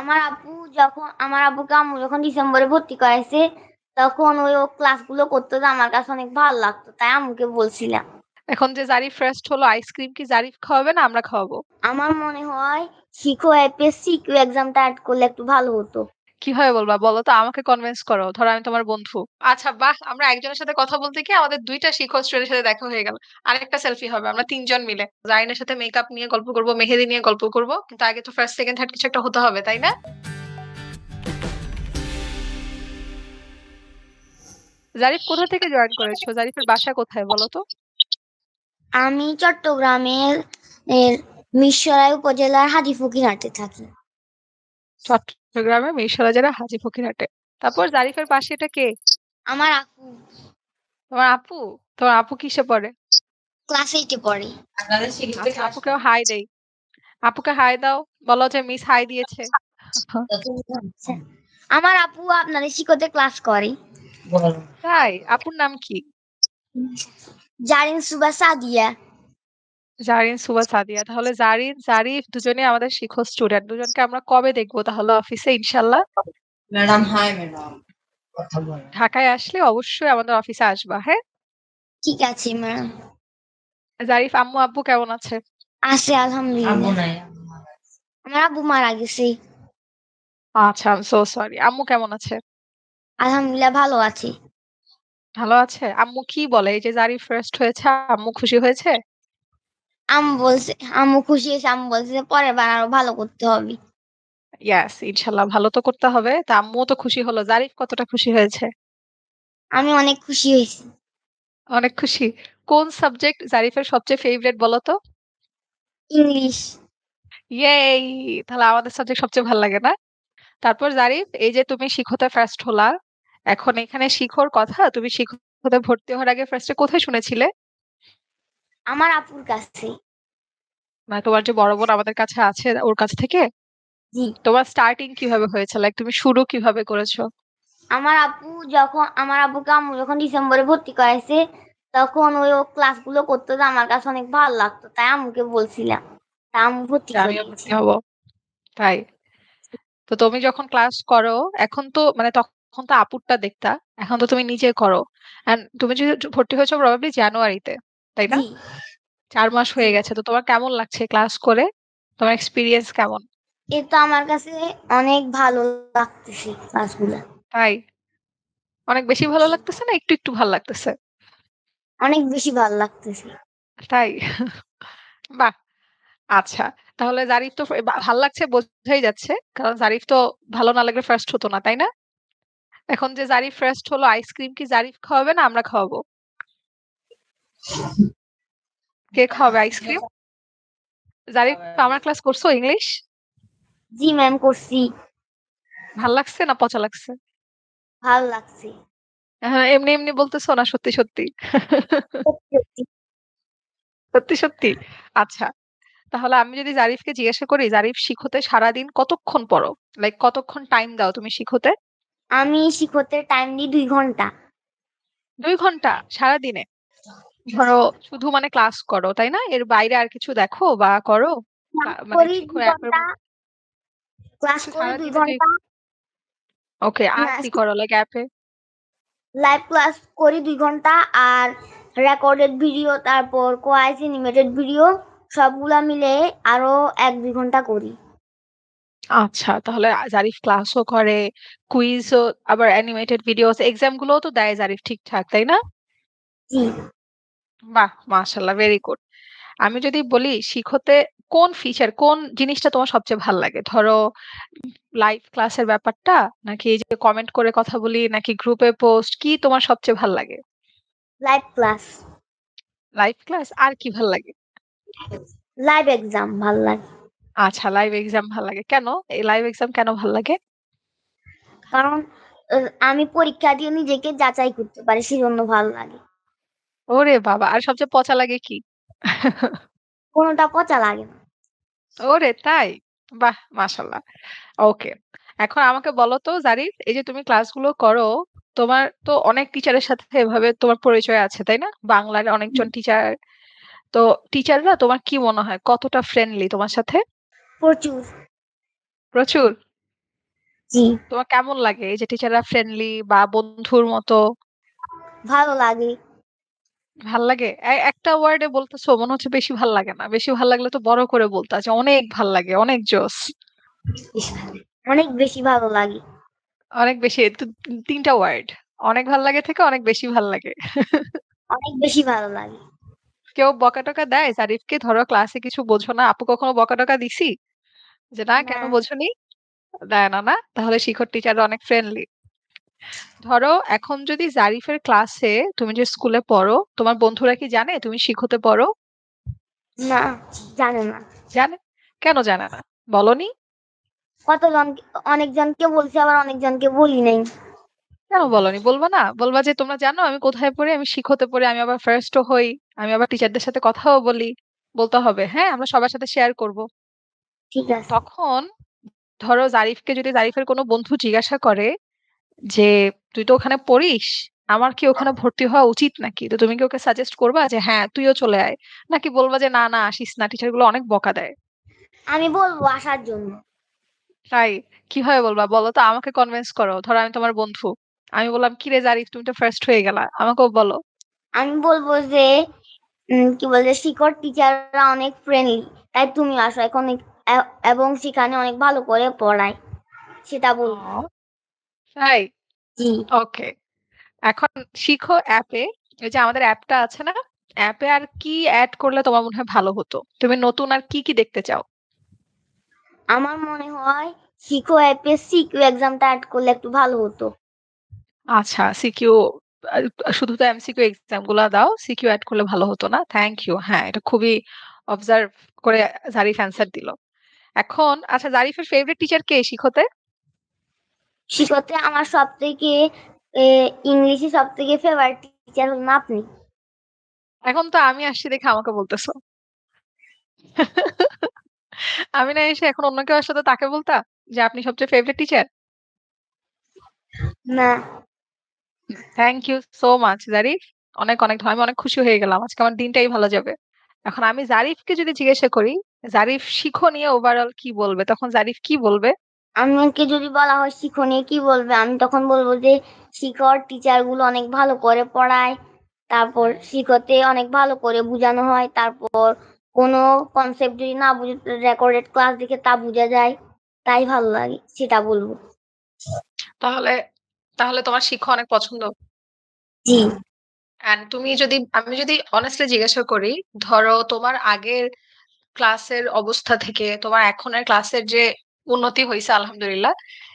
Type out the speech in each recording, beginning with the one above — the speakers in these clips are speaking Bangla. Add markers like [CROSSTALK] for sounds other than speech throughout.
আমার আপু যখন আমার আব্বুকে আম্মু যখন ডিসেম্বরে ভর্তি করাইছে তখন ওই ও ক্লাসগুলো করতো যে আমার কাছে অনেক ভালো লাগতো তাই আম্মুকে বলছিলাম। এখন যে জারিফ ফ্রেস্ট হলো আইসক্রিম কি জারিফ খাওয়াবে না আমরা খাওয়াবো? আমার মনে হয় শিখো অ্যাপে সিকিউ এক্সামটা অ্যাড করলে একটু ভালো হতো। কীভাবে বলবা? বলো তো আমাকে কনভিন্স করো। ধরো আমি তোমার বন্ধু। আচ্ছা বাহ! আমরা একজনের সাথে কথা বলতে গিয়ে আমাদের দুইটা শিক্ষক স্টুডেন্টের সাথে দেখা হয়ে গেল। আরেকটা সেলফি হবে আমরা তিনজন মিলে। জাইনের সাথে মেকআপ নিয়ে গল্প করব মেহেদি নিয়ে গল্প করব। কিন্তু আগে তো ফার্স্ট সেকেন্ড থার্ড কিছু একটা হতে হবে তাই না? জারিফ কোথা থেকে জয়েন করেছ? জারিফের বাসা কোথায় বলো তো? আমি চট্টগ্রামের মিরসরাই উপজেলার ফকিরহাটে থাকি। চট্টগ্রামে মিরসরা জেলা হাজি ফকিরহাটে তারপর জারিফের পাশে এটা কে? আমার আপু। তোমার আপু? তোমার আপু কিসে পড়ে? ক্লাস এইটে পড়ে। আচ্ছা, আপুকে হাই দেই। আপুকে হাই দাও বলো যে মিস হাই দিয়েছে। আমার আপু আপনাদের শিখতে ক্লাস করে। তাই? আপুর নাম কি? জারিন সুবা সাদিয়া। জারিন সুবা সাদিয়া তাহলে জারিন জারিফ দুজনে আমাদের শিক্ষক স্টুডেন্ট দুজনকে আমরা কবে দেখব তাহলে অফিসে ইনশাল্লাহ? Madam hi madam. কথা বলেন। ঢাকায় আসলে অবশ্যই আমাদের অফিসে আসবা হ্যাঁ? ঠিক আছে ম্যাডাম। জারিফ আম্মু আব্বু কেমন আছে? আছে আম্মু আলহামদুলিল্লাহ নাই। আমার আব্বু মারা গেছে। আচ্ছা সো সরি আম্মু কেমন আছে? আলহামদুলিল্লাহ ভালো আছি। ভালো আছে? আম্মু কি বলে? এই যে জারিফ ফার্স্ট হয়েছে আম্মু খুশি হয়েছে? আম্মু বলছে আম্মু খুশি হয়েছে আম্মু বলছে যে পরের বার আরও ভালো করতে হবে। ইয়াস ইনশাল্লাহ ভালো তো করতে হবে। তা আম্মুও তো খুশি হলো। জারিফ কতটা খুশি হয়েছে? আমি অনেক খুশি হয়েছি। অনেক খুশি। কোন সাবজেক্ট জারিফের সবচেয়ে ফেভারিট বলো তো? ইংলিশ ইয়েই তাহলে আমাদের সাবজেক্ট সবচেয়ে ভালো লাগে না? তারপর জারিফ এই যে তুমি শিখতে ফার্স্ট হলা এখন এখানে শিখোর কথা তুমি শিখতে ভর্তি হওয়ার আগে ফার্স্টে কোথায় শুনেছিলে? আমার আপুর কাছে মানে তোমার যে বড় বোন আমাদের কাছে আছে ওর কাছ থেকে? জি। তোমার স্টার্টিং কীভাবে হয়েছে? লাইক তুমি শুরু কীভাবে করেছ? আমার আপু যখন আমার আপুকে আম্মু যখন ডিসেম্বরে ভর্তি করাইছে তখন ওই ক্লাসগুলো করতো যে আমার কাছে অনেক ভালো লাগতো তাই আম্মুকে বলছিলাম। তাই আম্মু ভর্তি ভর্তি হব। তাই। তো তুমি যখন ক্লাস করো এখন তো মানে তখন তো আপুরটা দেখতা এখন তো তুমি নিজে করো। এন্ড তুমি যে ভর্তি হয়েছো প্রবাবলি জানুয়ারিতে তাই না? জি। চার মাস হয়ে গেছে। তো তোমার কেমন লাগছে ক্লাস করে? তোমার এক্সপিরিয়েন্স কেমন? এ তো আমার কাছে অনেক ভালো লাগতেছে ক্লাসগুলো তাই? অনেক বেশি ভালো লাগতেছে না একটু একটু ভালো লাগতেছে? অনেক বেশি ভালো লাগতেছে। তাই? বাহ! আচ্ছা তাহলে জারিফ তো ভালো লাগছে বোঝাই যাচ্ছে। কারণ জারিফ তো ভালো না লাগলে ফার্স্ট হতো না তাই না? এখন যে জারিফ ফার্স্ট হলো আইসক্রিম কি জারিফ খাওয়াবে না আমরা খাওয়াবো? কে খাওয়াবে আইসক্রিম জারিফ আমার ক্লাস করছ ইংলিশ জি ম্যাম করছি। ভালো লাগছে না পচা লাগছে? ভালো লাগছে। হ্যাঁ এমনি এমনি বলতেছো না সত্যি সত্যি। সত্যি সত্যি। সত্যি সত্যি? আচ্ছা তাহলে আমি যদি জারিফকে জিজ্ঞাসা করি জারিফ শিখতে সারাদিন কতক্ষণ পড়ো? লাইক কতক্ষণ টাইম দাও তুমি শিখতে? আমি শিখতে টাইম দিই দুই ঘণ্টা। দুই ঘণ্টা সারাদিনে? ধরো শুধু মানে ক্লাস করো তাই না? এর বাইরে আর কিছু দেখো বা করো? মানে ক্লাস করি দুই ঘণ্টা। ওকে আর কি করো লাইক অ্যাপে লাইভ ক্লাস করি দুই ঘণ্টা আর রেকর্ডেড ভিডিও তারপর কোয়াইস অ্যানিমেটেড ভিডিও সবগুলা মিলে আরও এক দুই ঘণ্টা করি। আচ্ছা তাহলে জারিফ ক্লাসও করে কুইজও আবার অ্যানিমেটেড ভিডিওস এক্সাম গুলোও তো দেয় জারিফ ঠিকঠাক তাই না? জি। বাহ! মাশাল্লাহ ভেরি গুড আমি যদি বলি শিখতে কোন ফিচার কোন জিনিসটা তোমার সবচেয়ে ভালো লাগে? ধরো লাইভ ক্লাসের ব্যাপারটা নাকি এই যে কমেন্ট করে কথা বলি নাকি গ্রুপে পোস্ট কি তোমার সবচেয়ে ভালো লাগে? লাইভ ক্লাস লাইভ ক্লাস আর কি ভালো লাগে? লাইভ এক্সাম ভালো লাগে। আচ্ছা লাইভ এক্সাম ভালো লাগে। কেন? এই লাইভ এক্সাম কেন ভালো লাগে? কারণ আমি পরীক্ষা দিয়ে নিজেকে যাচাই করতে পারি সেজন্য ভালো লাগে। ওরে বাবা! আর সবচেয়ে পচা লাগে কি? কোনোটা পচা লাগে না। ওরে তাই? বাহ! মাশাল্লাহ। ওকে এখন আমাকে বলো তো জারিফ এই যে তুমি ক্লাসগুলো করো তোমার তো অনেক টিচারের সাথে এভাবে তোমার পরিচয় আছে তাই না? বাংলার অনেকজন টিচার। তো টিচাররা তোমার কি মনে হয়? কতটা ফ্রেন্ডলি তোমার সাথে? প্রচুর। প্রচুর? জি। তোমার কেমন লাগে? এই যে টিচাররা ফ্রেন্ডলি বা বন্ধুর মতো? ভালো লাগে। ভালো লাগে? এ- একটা ওয়ার্ডে বলতেছো মনে হচ্ছে বেশি ভালো লাগে না। বেশি ভালো লাগলে তো বড় করে বলতে আছে অনেক ভালো লাগে অনেক জোস। অনেক বেশি ভালো লাগে। অনেক বেশি তো- তিনটা ওয়ার্ড অনেক ভালো লাগে থেকে অনেক বেশি ভালো লাগে। অনেক বেশি ভালো লাগে। কেউ বকা টকা দেয়? জারিফকে ধরো ক্লাসে কিছু বোঝো না। আপু কখনো বকা টকা দিছি? যে না কেন। বোঝোনি? দেয় না না? তাহলে শিখর টিচার অনেক ফ্রেন্ডলি ধরো এখন যদি জারিফের ক্লাসে তুমি যে স্কুলে পড়ো তোমার বন্ধুরা কি জানে? তুমি শিখতে পড়ো? না জানে না। জানে? কেন জানে না? বলনি? কতজন অনেকজনকে বলছি আবার অনেকজনকে বলি নাই। কেন বলনি? বলবা না? বলবা যে তোমরা জানো আমি কোথায় পড়ি আমি শিখতে পড়ি আমি আবার ফার্স্টও হই আমি আবার টিচারদের সাথে কথাও বলি। বলতে হবে হ্যাঁ আমরা সবার সাথে শেয়ার করব। ঠিক আছে। তখন ধরো জারিফকে যদি জারিফের কোনো বন্ধু জিজ্ঞাসা করে যে তুই তো ওখানে পড়িস আমার কি ওখানে ভর্তি হওয়া উচিত নাকি? তো তুমি কি ওকে সাজেস্ট করবা যে হ্যাঁ তুইও চলে আয়? নাকি বলবা যে না না আসিস না টিচারগুলো অনেক বকা দেয়? আমি বলব আসার জন্য। তাই? কীভাবে বলবা? বলো তো আমাকে কনভিন্স করো। ধরো আমি তোমার বন্ধু। আমি বললাম কি রে জারিফ তুমি তো ফার্স্ট হয়ে গেলা। আমাকেও বলো। আমি বলব যে কি বলে শিক্ষক টিচাররা অনেক ফ্রেন্ডলি তাই তুমি আসো। এখন এবং সেখানে অনেক ভালো করে পড়ায়। সেটা বলব। তাই? জি। ওকে। এখন শিখো অ্যাপে এই যে আমাদের অ্যাপটা আছে না অ্যাপে আর কি অ্যাড করলে তোমার মনে হয় ভালো হতো? তুমি নতুন আর কি কি দেখতে চাও? আমার মনে হয় শিখো অ্যাপে সিকিউ এক্সামটা অ্যাড করলে একটু ভালো হতো। আচ্ছা সিকিউ শুধু তো এমসিকিউ এক্সামগুলা দাও সিকিউ অ্যাড করলে ভালো হতো না? থ্যাংক ইউ হ্যাঁ এটা খুবই অবজার্ভ করে জারিফ অ্যান্সার দিল। এখন আচ্ছা জারিফের ফেভারিট টিচার কে? শিখোতে? শিখতে আমার সব থেকে ইংলিশে সব থেকে ফেভারিট টিচার হলেন আপনি। এখন তো আমি আসছি দেখে আমাকে বলতেছো। আমি না এসে এখন অন্য কেউ আসলে তাকে বলতা যে আপনি সবচেয়ে ফেভারিট টিচার না। Thank you so much Zarif অনেক অনেক। আমি অনেক খুশি হয়ে গেলাম। আজকে আমার দিনটাই ভালো যাবে। এখন আমি জারিফকে যদি জিজ্ঞাসা করি জারিফ শিখো নিয়ে ওভারঅল কি বলবে? তখন জারিফ কি বলবে? আমাকে যদি বলা হয় শিখো নিয়ে কি বলবে? আমি তখন বলব যে শিখর টিচারগুলো অনেক ভালো করে পড়ায়। তারপর শিখতে অনেক ভালো করে বোঝানো হয়। তারপর কোনো কনসেপ্ট যদি না বুঝে রেকর্ডেড ক্লাস দেখে তা বোঝা যায়। তাই ভালো লাগে সেটা বলব। তাহলে তাহলে তোমার শিক্ষা অনেক পছন্দ? জি। এন্ড তুমি যদি আমি যদি অনেস্টলি জিজ্ঞাসা করি ধরো তোমার আগের ক্লাসের অবস্থা থেকে তোমার এখনের ক্লাসের যে উন্নতি হয়েছে আলহামদুলিল্লাহ।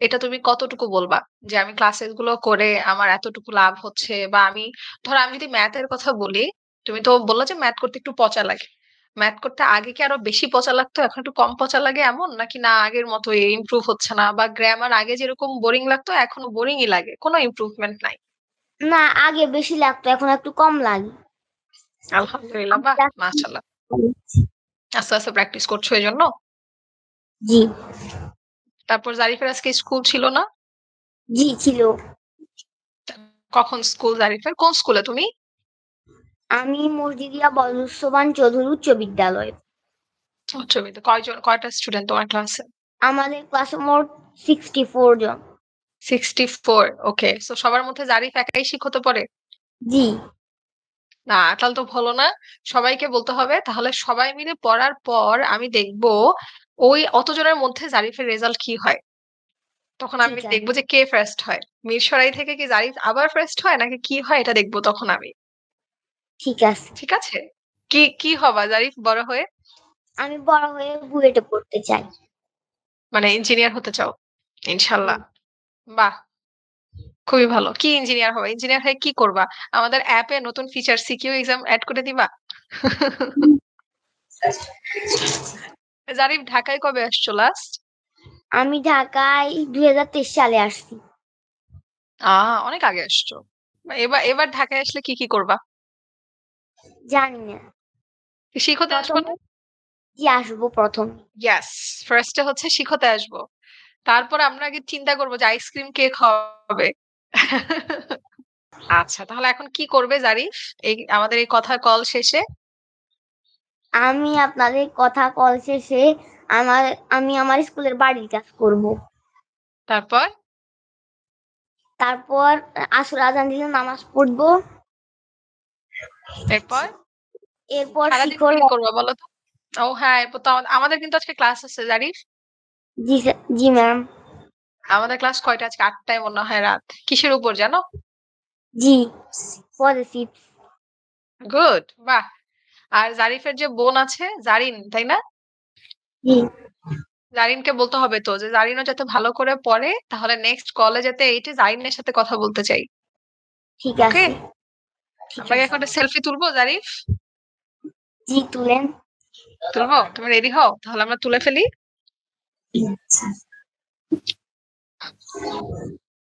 এটা তুমি কতটুকু বলবা? যে আমি ক্লাসেসগুলো করে আমার এতটুকু লাভ হচ্ছে বা আমি ধরো আমি যদি ম্যাথের কথা বলি তুমি তো বললে যে ম্যাথ করতে একটু পচা লাগে। ম্যাথ করতে আগে কি আরও বেশি পচা লাগতো? এখন একটু কম পচা লাগে এমন? নাকি না আগের মতো ইমপ্রুভ হচ্ছে না? বা গ্রামার আগে যেরকম বোরিং লাগতো এখনও বোরিংই লাগে? কোনো ইমপ্রুভমেন্ট নাই। না আগে বেশি লাগতো এখন একটু কম লাগে। আলহামদুলিল্লাহ বাহ মাশাআল্লাহ। আস্তে আস্তে প্র্যাকটিস করছ এই জন্য? জি। তারপর জারিফের আজকে স্কুল ছিল না? জি ছিল। কখন স্কুল জারিফের? কোন স্কুলে তুমি? আমি মসজিদিয়া বলুসোবান চৌধুরী উচ্চ বিদ্যালয়। উচ্চ বিদ্যালয়। কয়জন কয়টা স্টুডেন্ট তোমার ক্লাসে আমাদের ক্লাসে মোট সিক্সটি ফোর জন। সিক্সটি ফোর ওকে সো সবার মধ্যে জারিফ একাই শিক্ষতে পারে? জি। না তাহলে তো ভালো না। সবাইকে বলতে হবে তাহলে সবাই মিলে পড়ার পর আমি দেখব ওই অতজনের মধ্যে জারিফের রেজাল্ট কি হয়? তখন আমি দেখব যে কে ফার্স্ট হয়? মিরসরাই থেকে কি জারিফ আবার ফার্স্ট হয় নাকি কি হয় এটা দেখব তখন আমি? ঠিক আছে ঠিক আছে? কি কি হবা জারিফ বড় হয়ে? আমি বড় হয়ে বুয়েটে পড়তে চাই। মানে ইঞ্জিনিয়ার হতে চাও? ইনশাল্লাহ। বাহ! খুবই ভালো। কি ইঞ্জিনিয়ার হবে? ইঞ্জিনিয়ার হয়ে কি করবা? আমাদের অ্যাপে নতুন ফিচার সিকিউ এক্সাম অ্যাড করে দিবা? [LAUGHS] জারিফ ঢাকায় কবে আসছো লাস্ট আমি ঢাকায় দুই হাজার তেইশ সালে আসছি। আহ অনেক আগে আসছো। এবার এবার ঢাকায় আসলে কি কি করবা? জানি না। শিখতে আসব না? আসব প্রথম। ইয়াস ফার্স্টে হচ্ছে শিখতে আসব। তারপর আমরা আগে চিন্তা করব যে আইসক্রিম কে খাওয়াবে। আচ্ছা তাহলে এখন কি করবে জারিফ? এই আমাদের এই কথা কল শেষে। আমি আপনাদের কথা কল শেষে আমার আমি আমার স্কুলের বাড়ির কাজ করব। তারপর? তারপর আসর আজান দিলে নামাজ পড়ব। এরপর? এরপর শিখর কি করব বলো তো? ও হ্যাঁ এরপর তো আমাদের- আমাদের কিন্তু আজকে ক্লাস আছে জানিস? জি জি ম্যাম। আমাদের ক্লাস কয়টা? আজকে আটটায় মনে হয় রাত। কিসের উপর জানো? জি পজিটিভ। গুড বাহ। আর জারিফের যে বোন আছে জারিন তাই না? জারিনকে বলতে হবে তো যে জারিনও যাতে ভালো করে পড়ে তাহলে নেক্সট কলে যাতে এইটে জারিনের সাথে কথা বলতে চাই। ঠিক আছে। আমরা। এখন সেলফি তুলবো জারিফ? জি তুলেন। তুলবো? তুমি রেডি হও? তাহলে আমরা তুলে ফেলি।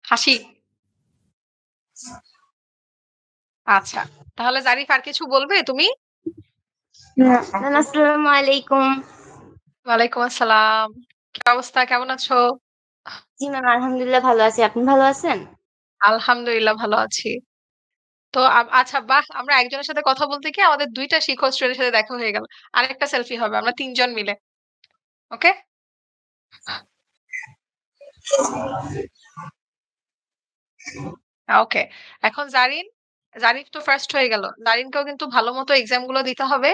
হাসি। আচ্ছা তাহলে জারিফ আর কিছু বলবে তুমি? আসসালামু আলাইকুম। ওয়ালাইকুম আসসালাম। কি অবস্থা? কেমন আছো? জি ম্যাম আলহামদুলিল্লাহ ভালো আছি। আপনি ভালো আছেন? আলহামদুলিল্লাহ ভালো আছি। তো আচ্ছা বাহ! আমরা একজনের সাথে কথা বলতে গিয়ে আমাদের দুইটা শিক্ষক স্টুডেন্টের সাথে দেখা হয়ে গেল। আরেকটা সেলফি হবে আমরা তিনজন মিলে। ওকে? ওকে এখন জারিন? জারিফ তো ফার্স্ট হয়ে গেল। জারিনকেও কিন্তু ভালো মতো এক্সামগুলো দিতে হবে।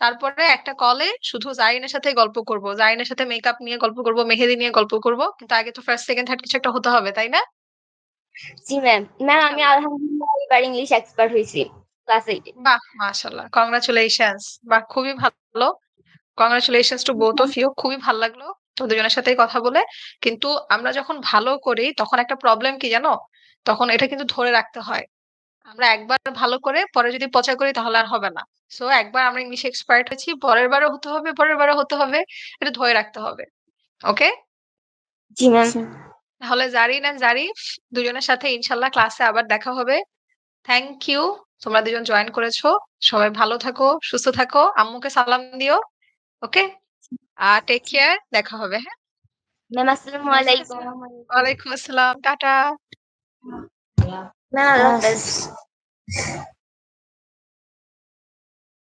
তারপরে একটা কলে শুধু জারিনের সাথে গল্প করব। জারিনের সাথে মেকআপ নিয়ে গল্প করব মেহেদি নিয়ে গল্প করব। কিন্তু আগে তো ফার্স্ট সেকেন্ড থার্ড কিছু একটা হতে হবে তাই না? জি ম্যাম ম্যাম আমি আলহামদুলিল্লাহ এবার ইংলিশ এক্সপার্ট হয়েছি। ক্লাস এইটে বাহ মাশাল্লাহ কংগ্রাচুলেশনস বাহ খুবই ভালো। Congratulations to both of you খুবই ভালো লাগল তো দুজনের সাথেই কথা বলে। কিন্তু আমরা যখন ভালো করি তখন একটা প্রবলেম কি জানো? তখন এটা কিন্তু ধরে রাখতে হয়। আমরা একবার ভালো করে পরে যদি পচা করি তাহলে আর হবে না। সো একবার আমরা ইংলিশ এক্সপার্ট হয়েছি পরের বারও হতে হবে পরের বারও হতে হবে এটা ধরে রাখতে হবে। ওকে জি ম্যাম তাহলে জারিন এন্ড জারিফ দুজনের সাথে ইনশাল্লাহ ক্লাসে আবার দেখা হবে। থ্যাংক ইউ তোমরা দুজন জয়েন করেছ। সবাই ভালো থাকো সুস্থ থাকো। আম্মুকে সালাম দিও। ওকে আর টেক কেয়ার দেখা হবে হ্যাঁ? ম্যাম আসসালামু আলাইকুম। ওয়ালাইকুম আসসালাম। টাটা। nada ah. Nossa.